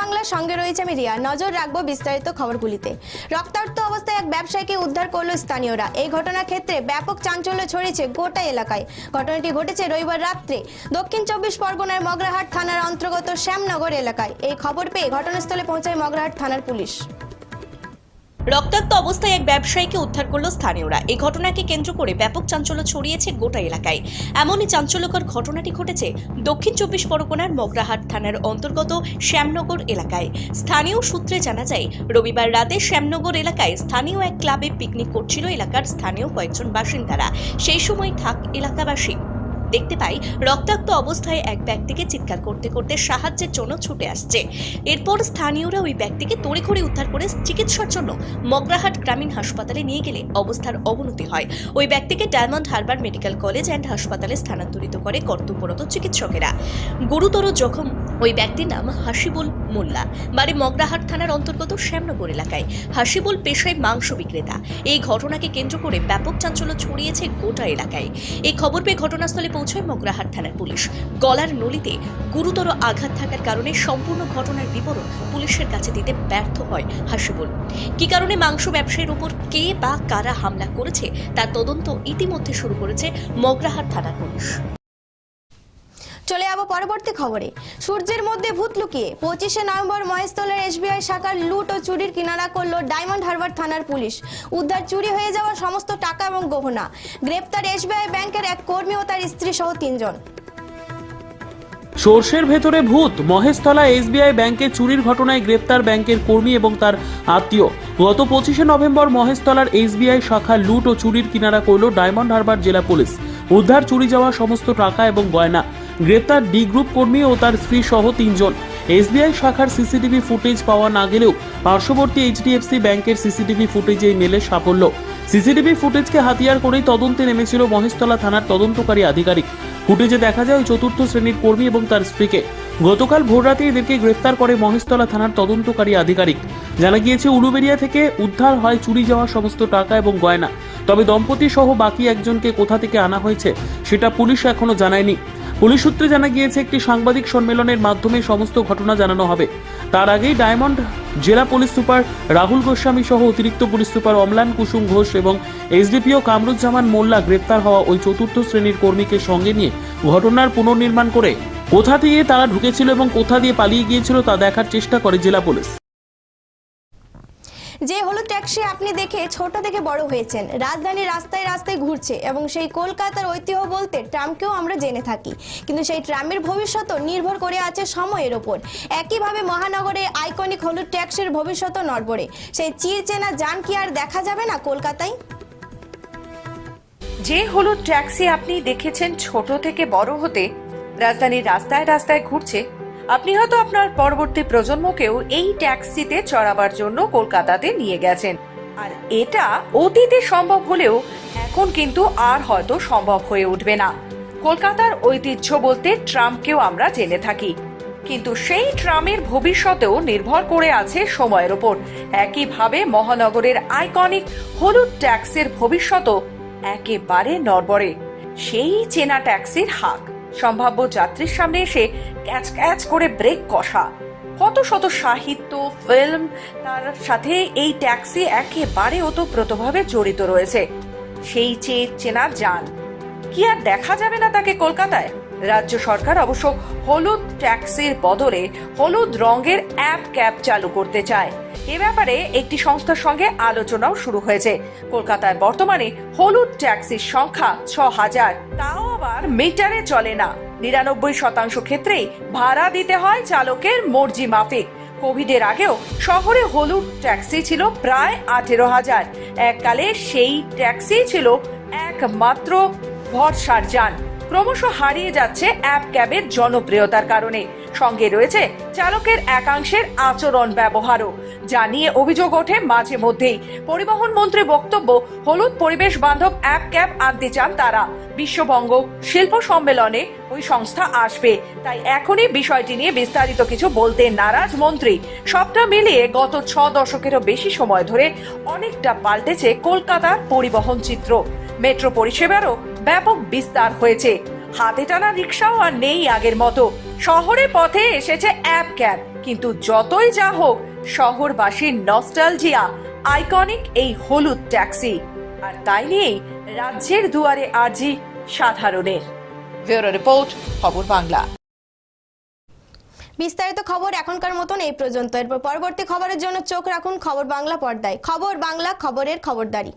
বাংলার সঙ্গে রয়েছে আমি রিয়া। নজর রাখব বিস্তারিত খবরগুলিতে। রক্তাক্ত অবস্থায় এক ব্যবসায়ীকে উদ্ধার করল স্থানীয়রা। এই ঘটনার ক্ষেত্রে ব্যাপক চাঞ্চল্য ছড়িয়েছে গোটা এলাকায়। ঘটনাটি ঘটেছে রবিবার রাত্রে দক্ষিণ চব্বিশ পরগনার মগরাহাট থানার অন্তর্গত শ্যামনগর এলাকায়। এই খবর পেয়ে ঘটনাস্থলে পৌঁছায় মগরাহাট থানার পুলিশ। রক্তাক্ত অবস্থায় এক ব্যবসায়ীকে উদ্ধার করল স্থানীয়রা। এই ঘটনাকে কেন্দ্র করে ব্যাপক চাঞ্চল্য ছড়িয়েছে গোটা এলাকায়। এমনই চাঞ্চল্যকর ঘটনাটি ঘটেছে দক্ষিণ চব্বিশ পরগনার মগরাহাট থানার অন্তর্গত শ্যামনগর এলাকায়। স্থানীয় সূত্রে জানা যায়, রবিবার রাতে শ্যামনগর এলাকায় স্থানীয় এক ক্লাবে পিকনিক করছিল এলাকার স্থানীয় কয়েকজন বাসিন্দারা। সেই সময় থাক এলাকাবাসী দেখতে পাই রক্তাক্ত অবস্থায় এক ব্যক্তিকে চিৎকার করতে করতে সাহায্যের জন্য ছুটে আসছে। এরপর স্থানীয়রা ওই ব্যক্তিকে তড়িঘড়ি উদ্ধার করে চিকিৎসার জন্য মগরাহাট গ্রামীণ হাসপাতালে নিয়ে গেলে অবস্থার অবনতি হয়। ওই ব্যক্তিকে Diamond Harbour medical college and হাসপাতালে স্থানান্তরিত করে কর্তব্যরত চিকিৎসকেরা। গুরুতর জখম ওই ব্যক্তির নাম হাসিবুল মোল্লা। বাড়ি মগরাহাট থানার অন্তর্গত শ্যামনগর এলাকায়। হাসিবুল পেশায় মাংস বিক্রেতা। এই ঘটনাকে কেন্দ্র করে ব্যাপক চাঞ্চল্য ছড়িয়েছে গোটা এলাকায়। এই খবর পেয়ে ঘটনাস্থলে পৌঁছয় মগরাহাট থানার পুলিশ। গলার নলিতে গুরুতর আঘাত থাকার কারণে সম্পূর্ণ ঘটনার বিবরণ পুলিশের কাছে দিতে ব্যর্থ হয় হাসিবুল। কি কারণে মাংস ব্যবসায়ীর উপর কে বা কারা হামলা করেছে, তার তদন্ত ইতিমধ্যে শুরু করেছে মগরাহাট থানার পুলিশ। চলে যাব পরবর্তী খবরে। সূর্যের মধ্যে ভূত লুকিয়ে। পঁচিশে নভেম্বর মহেশতলার এসবিআই শাখার লুট ও চুরির কিনারা করল ডায়মন্ড হারবার থানার পুলিশ। উদ্ধার চুরি হয়ে যাওয়া সমস্ত টাকা এবং গহনা। গ্রেপ্তার এসবিআই ব্যাংকের এক কর্মী ও তার স্ত্রী সহ তিনজন। সর্ষের ভেতরে ভূত। মহেশতলা এসবিআই ব্যাংকে চুরির ঘটনায় গ্রেপ্তার ব্যাংকের কর্মী এবং তার আত্মীয়। গত পঁচিশে নভেম্বর মহেশতলার এসবিআই শাখা লুট ও চুরির কিনারা করল ডায়মন্ড হারবার জেলা পুলিশ। উদ্ধার চুরি যাওয়া সমস্ত টাকা এবং গয়না। গ্রেপ্তার ডি গ্রুপ কর্মী ও তার স্ত্রী সহ তিনজন। এসবিআই শাখার সিসিটিভি ফুটেজ পাওয়া না গেলেও পার্শ্ববর্তী এইচডিএফসি ব্যাংকের সিসিটিভি ফুটেজে মেলে সাফল্য। সিসিটিভি ফুটেজকে হাতিয়ার করেই তদন্তে নেমেছিল মহেশতলা থানার তদন্তকারী আধিকারিক। ফুটেজে দেখা যায় চতুর্থ শ্রেণির কর্মী এবং তার স্ত্রীকে। গতকাল ভোররাতে এদেরকে গ্রেফতার করে মহেশতলা থানার তদন্তকারী আধিকারিক। জানা গিয়েছে, উলুবেরিয়া থেকে উদ্ধার হয় চুরি যাওয়া সমস্ত টাকা এবং গয়না। তবে দম্পতি সহ বাকি একজনকে কোথা থেকে আনা হয়েছে, সেটা পুলিশ এখনও জানায়নি। পুলিশ সূত্রে জানা গিয়েছে, একটি সাংবাদিক সম্মেলনের মাধ্যমে সমস্ত ঘটনা জানানো হবে। তার আগেই ডায়মন্ড জেলা পুলিশ সুপার রাহুল গোস্বামী সহ অতিরিক্ত পুলিশ সুপার অমলান কুসুম ঘোষ এবং এসডিপিও কামরুজ্জামান মোল্লা গ্রেপ্তার হওয়া ওই চতুর্থ শ্রেণির কর্মীকে সঙ্গে নিয়ে ঘটনার পুনর্নির্মাণ করে কোথা দিয়ে তারা ঢুকেছিল এবং কোথা দিয়ে পালিয়ে গিয়েছিল তা দেখার চেষ্টা করে জেলা পুলিশ। যে হলুদ ট্যাক্সি আপনি দেখে ছোট থেকে বড় হয়েছেন রাজধানীর রাস্তায় রাস্তায় ঘুরছে এবং সেই কলকাতার ঐতিহ্য বলতে ট্রামকেও আমরা জেনে থাকি। কিন্তু সেই ট্রামের ভবিষ্যৎ নির্ভর করে আছে সময়ের ওপর। একইভাবে মহানগরে আইকনিক হলুদ ট্যাক্সির ভবিষ্যৎ নড়বড়ে। সেই চির চেনা যান কি আর দেখা যাবে না কলকাতায়? যে হলুদ ট্যাক্সি আপনি দেখেছেন ছোট থেকে বড় হতে, রাজধানীর রাস্তায় রাস্তায় ঘুরছে আপনি হয়তো আপনার পরবর্তী প্রজন্মকেও এই ট্যাক্সিতে চড়াবার জন্য কলকাতাতে নিয়ে গেছেন। আর এটা অতীতে সম্ভব হলেও এখন কিন্তু আর হয়তো সম্ভব হয়ে উঠবে না। কলকাতার ঐতিহ্য বলতে ট্রামকেও আমরা জেনে থাকি। কিন্তু সেই ট্রামের ভবিষ্যতেও নির্ভর করে আছে সময়ের ওপর। একইভাবে মহানগরের আইকনিক হলুদ ট্যাক্সের ভবিষ্যতও একেবারে নড়বড়ে। সেই চেনা ট্যাক্সির হাক। সম্ভাব্য যাত্রীর সামনে এসে ক্যাচ ক্যাচ করে ব্রেক কষা। কত শত সাহিত্য, ফিল্ম, তার সাথে এই ট্যাক্সি একেবারে ওতপ্রোতভাবে জড়িত রয়েছে। সেই চেয়ে চেনা যান কি আর দেখা যাবে না তাকে কলকাতায়? রাজ্য সরকার অবশ্য হলুদ ট্যাক্সির বদলে হলুদ রঙের অ্যাপ ক্যাব চালু করতে চায়। এ ব্যাপারে একটি সংস্থার সঙ্গে আলোচনাও শুরু হয়েছে। কলকাতায় বর্তমানে হলুদ ট্যাক্সির সংখ্যা ছ হাজার। তাও আবার মিটারে চলে না। নিরানব্বই শতাংশ ক্ষেত্রেই ভাড়া দিতে হয় চালকের মর্জি মাফিক। কোভিডের আগেও শহরে হলুদ ট্যাক্সি ছিল প্রায় আঠেরো হাজার। এককালে সেই ট্যাক্সি ছিল একমাত্র ভরসার যান। ক্রমশ হারিয়ে যাচ্ছে অ্যাপ ক্যাবের জনপ্রিয়তার কারণে। সঙ্গে রয়েছে চালকের একাংশের আচরণ ব্যবহারও। যা নিয়ে অভিযোগ ওঠে মাঝে মধ্যেই। পরিবহন মন্ত্রী বক্তব্য, হলুদ পরিবেশ বান্ধব অ্যাপ ক্যাব আনতে চান তারা। বিশ্ববঙ্গ শিল্প সম্মেলনে ওই সংস্থা আসবে। তাই এখনই বিষয়টি নিয়ে বিস্তারিত কিছু বলতে নারাজ মন্ত্রী। সবটা মিলিয়ে গত ছ দশকেরও বেশি সময় ধরে অনেকটা পাল্টেছে কলকাতার পরিবহন চিত্র। মেট্রো পরিষেবারও ব্যাপক বিস্তার হয়েছে। হাতে টানা রিক্সাও আর নেই আগের মতো। শহরে পথে এসেছে অ্যাপ ক্যাব কিন্তু যতই যা হোক শহরবাসীর নস্টালজিয়া আইকনিক এই হলুদ ট্যাক্সি। আর তাই নিয়েই রাজ্যের দুয়ারে আর্জি সাধারণের। ব্যুরো রিপোর্ট খবর বাংলা। বিস্তারিত খবর এখনকার মতন এই পর্যন্ত। এরপর পরবর্তী খবরের জন্য চোখ রাখুন খবর বাংলা পর্দায়। খবর বাংলা খবরের খবরদারি।